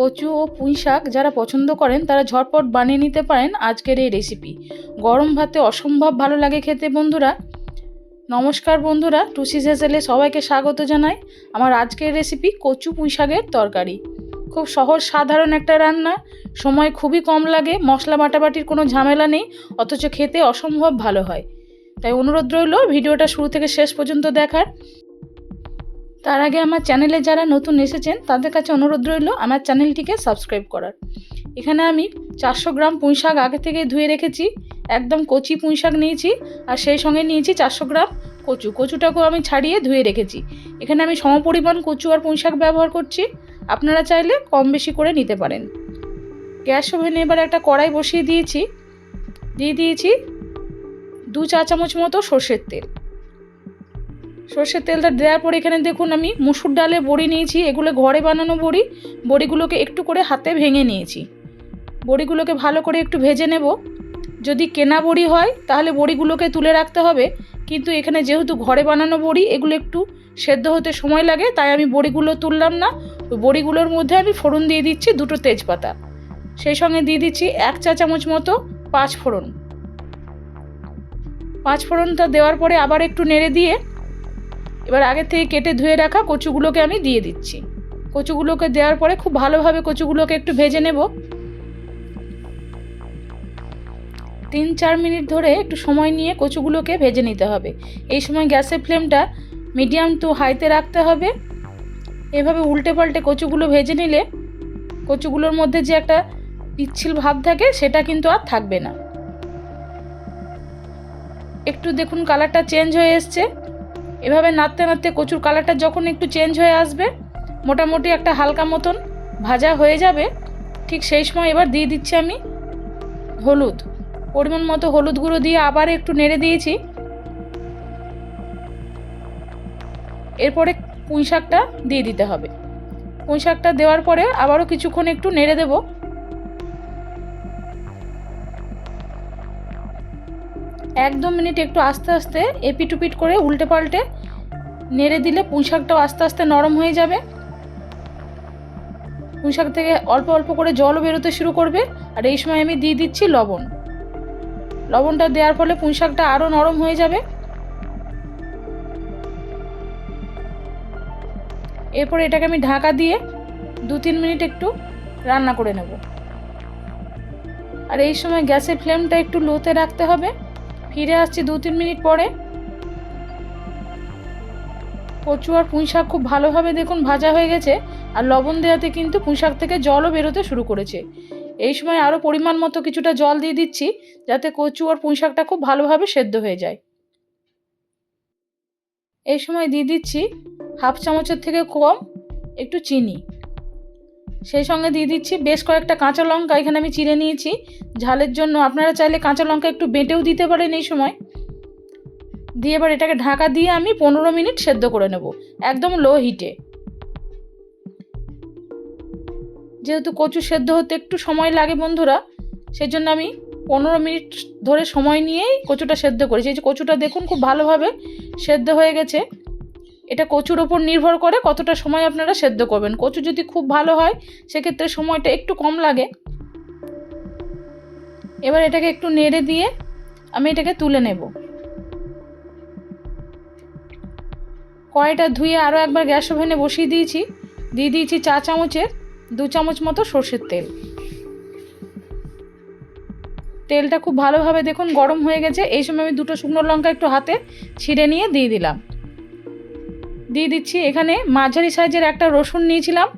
কচু ও পুঁই শাক যারা পছন্দ করেন, তারা ঝটপট বানিয়ে নিতে পারেন আজকের এই রেসিপি গরম ভাতে অসম্ভব ভালো লাগে খেতে বন্ধুরা। নমস্কার বন্ধুরা, টুসি হেসেলে সবাইকে স্বাগত জানাই আমার আজকের রেসিপি কচু পুঁই শাকের তরকারি। খুব সহজ, সাধারণ একটা রান্না। সময় খুবই কম লাগে, মশলা বাটাবাটির কোনো ঝামেলা নেই, অথচ খেতে অসম্ভব ভালো হয়। তাই অনুরোধ রইল, ভিডিওটা শুরু থেকে শেষ পর্যন্ত দেখার। তার আগে আমার চ্যানেলে যারা নতুন এসেছেন, তাদের কাছে অনুরোধ রইল আমার চ্যানেলটিকে সাবস্ক্রাইব করার। এখানে আমি চারশো গ্রাম পুঁই শাক আগে থেকে ধুয়ে রেখেছি, একদম কচি পুঁই শাক নিয়েছি, আর সেই সঙ্গে নিয়েছি চারশো গ্রাম কচু। কচুটাকেও আমি ছাড়িয়ে ধুয়ে রেখেছি। এখানে আমি সমপরিমাণ কচু আর পুঁই শাক ব্যবহার করছি। আপনারা চাইলে কম বেশি করে নিতে পারেন। গ্যাস ওভেনে এবার একটা কড়াই বসিয়ে দিয়েছি। দিয়ে দিয়েছি দু চা চামচ মতো সর্ষের তেল। সর্ষের তেলটা দেওয়ার পর এখানে দেখুন আমি মুসুর ডালে বড়ি নিয়েছি, এগুলো ঘরে বানানো বড়ি। বড়িগুলোকে একটু করে হাতে ভেঙে নিয়েছি। বড়িগুলোকে ভালো করে একটু ভেজে নেব। যদি কেনা বড়ি হয়, তাহলে বড়িগুলোকে তুলে রাখতে হবে। কিন্তু এখানে যেহেতু ঘরে বানানো বড়ি, এগুলো একটু সেদ্ধ হতে সময় লাগে, তাই আমি বড়িগুলো তুললাম না। ওই বড়িগুলোর মধ্যে আমি ফোড়ন দিয়ে দিচ্ছি দুটো তেজপাতা। সেই সঙ্গে দিয়ে দিচ্ছি এক চা চামচ মতো পাঁচ ফোড়ন। পাঁচ ফোড়নটা দেওয়ার পরে আবার একটু নেড়ে দিয়ে এবার আগের থেকে কেটে ধুয়ে রাখা কচুগুলোকে আমি দিয়ে দিচ্ছি। কচুগুলোকে দেওয়ার পরে খুব ভালোভাবে কচুগুলোকে একটু ভেজে নেব। তিন চার মিনিট ধরে একটু সময় নিয়ে কচুগুলোকে ভেজে নিতে হবে। এই সময় গ্যাসের ফ্লেমটা মিডিয়াম টু হাইতে রাখতে হবে। এভাবে উল্টে পাল্টে কচুগুলো ভেজে নিলে কচুগুলোর মধ্যে যে একটা পিচ্ছিল ভাব থাকে, সেটা কিন্তু আর থাকবে না। একটু দেখুন কালারটা চেঞ্জ হয়ে এসছে। এভাবে নাড়তে নাড়তে কচুর কালারটা যখন একটু চেঞ্জ হয়ে আসবে, মোটামুটি একটা হালকা মতন ভাজা হয়ে যাবে, ঠিক সেই সময় এবার দিয়ে দিচ্ছি আমি হলুদ। পরিমাণ মতো হলুদ গুঁড়ো দিয়ে আবার একটু নেড়ে দিয়েছি। এরপরে পুঁই শাকটা দিয়ে দিতে হবে। পুঁই শাকটা দেওয়ার পরে আবারও কিছুক্ষণ একটু নেড়ে দেব। এক দু মিনিট একটু আস্তে আস্তে এপিটুপিট করে উল্টে পাল্টে নেড়ে দিলে পুঁই শাকটাও আস্তে আস্তে নরম হয়ে যাবে। পুঁই শাক থেকে অল্প অল্প করে জলও বেরোতে শুরু করবে। আর এই সময় আমি দিয়ে দিচ্ছি লবণ। লবণটা দেওয়ার ফলে পুঁই শাকটা আরও নরম হয়ে যাবে। এরপর এটাকে আমি ঢাকা দিয়ে দু তিন মিনিট একটু রান্না করে নেব। আর এই সময় গ্যাসের ফ্লেমটা একটু লোতে রাখতে হবে। ফিরে আসছি দু তিন মিনিট পরে। কচু আর পুঁই শাক খুব ভালোভাবে দেখুন ভাজা হয়ে গেছে, আর লবণ দেওয়াতে কিন্তু পুঁই শাক থেকে জলও বেরোতে শুরু করেছে। এই সময় আরও পরিমাণ মতো কিছুটা জল দিয়ে দিচ্ছি, যাতে কচু আর পুঁই শাকটা খুব ভালোভাবে সেদ্ধ হয়ে যায়। এই সময় দিয়ে দিচ্ছি হাফ চামচের থেকে কম একটু চিনি। সেই সঙ্গে দিয়ে দিচ্ছি বেশ কয়েকটা কাঁচা লঙ্কা, এখানে আমি চিড়ে নিয়েছি। ঝালের জন্য আপনারা চাইলে কাঁচা লঙ্কা একটু বেটেও দিতে পারেন এই সময়। দিয়ে এবার এটাকে ঢাকা দিয়ে আমি পনেরো মিনিট সেদ্ধ করে নেব, একদম লো হিটে যেহেতু কচু সেদ্ধ হতে একটু সময় লাগে বন্ধুরা সেই জন্য আমি পনেরো মিনিট ধরে সময় নিয়েই কচুটা সেদ্ধ করেছি। এই যে কচুটা দেখুন খুব ভালোভাবে সেদ্ধ হয়ে গেছে। এটা কচুর ওপর নির্ভর করে কতটা সময় আপনারা সেদ্ধ করবেন। কচু যদি খুব ভালো হয়, সেক্ষেত্রে সময়টা একটু কম লাগে। এবার এটাকে একটু নেড়ে দিয়ে আমি এটাকে তুলে নেব। কড়াইটা ধুয়ে আরও একবার গ্যাস ওভেনে বসিয়ে দিয়েছি। দিয়ে দিয়েছি চা চামচের দু চামচ মতো সর্ষের তেল। তেলটা খুব ভালোভাবে দেখুন গরম হয়ে গেছে। এই সময় আমি দুটো শুকনো লঙ্কা একটু হাতে ছিঁড়ে নিয়ে দিয়ে দিলাম। দিয়ে দিচ্ছি। এখানে মাঝারি সাইজের একটা রসুন নিয়েছিলাম।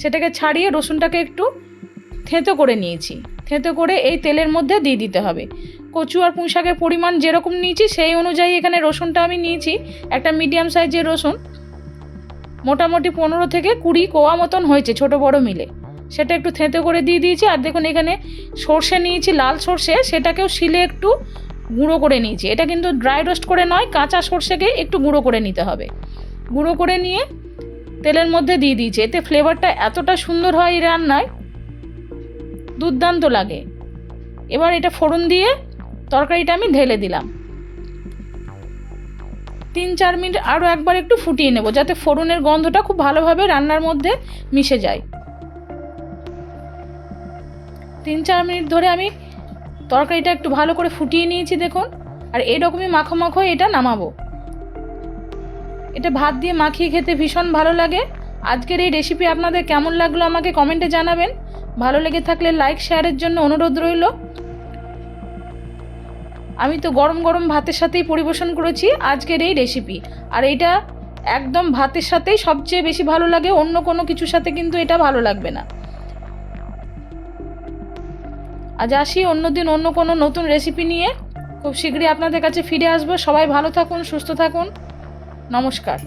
সেটাকে ছাড়িয়ে রসুনটাকে একটু থেঁতো করে নিয়েছি। থেঁতো করে এই তেলের মধ্যে দিয়ে দিতে হবে। কচু আর পুঁই শাকের পরিমাণ যেরকম নিয়েছি, সেই অনুযায়ী এখানে রসুনটা আমি নিয়েছি। একটা মিডিয়াম সাইজের রসুন। মোটামুটি পনেরো থেকে কুড়ি কোয়া মতন হয়েছে, ছোট বড় মিলে। সেটা একটু থেঁতো করে দিয়ে দিয়েছি। আর দেখুন, এখানে সর্ষে নিয়েছি, লাল সর্ষে। সেটাকেও শিলে একটু গুঁড়ো করে নিয়েছি। এটা কিন্তু ড্রাই রোস্ট করে নয়, কাঁচা সর্ষেকে একটু গুঁড়ো করে নিতে হবে। গুঁড়ো করে নিয়ে তেলের মধ্যে দিয়ে দিয়েছি। এতে ফ্লেভারটা এতটা সুন্দর হয় এই রান্নায়, দুর্দান্ত লাগে। এবার এটা ফোড়ন দিয়ে তরকারিটা আমি ঢেলে দিলাম। তিন চার মিনিট আরও একবার একটু ফুটিয়ে নেব, যাতে ফোড়নের গন্ধটা খুব ভালোভাবে রান্নার মধ্যে মিশে যায়। তিন চার মিনিট ধরে আমি তরকারিটা একটু ভালো করে ফুটিয়ে নিয়েছি দেখুন, আর এরকমই মাখো মাখো এটা নামাবো। এটা ভাত দিয়ে মাখিয়ে খেতে ভীষণ ভালো লাগে। আজকের এই রেসিপি আপনাদের কেমন লাগল আমাকে কমেন্টে জানাবেন। ভালো লেগে থাকলে লাইক শেয়ারের জন্য অনুরোধ রইল। আমি তো গরম গরম ভাতের সাথেই পরিবেশন করেছি আজকের এই রেসিপি আর এটা একদম ভাতের সাথেই সবচেয়ে বেশি ভালো লাগে, অন্য কোনো কিছুর সাথে কিন্তু এটা ভালো লাগবে না। আজ আসি অন্যদিন অন্য কোনো নতুন রেসিপি নিয়ে। খুব শীঘ্রই আপনাদের কাছে ফিরে আসব। সবাই ভালো থাকুন, সুস্থ থাকুন। নমস্কার।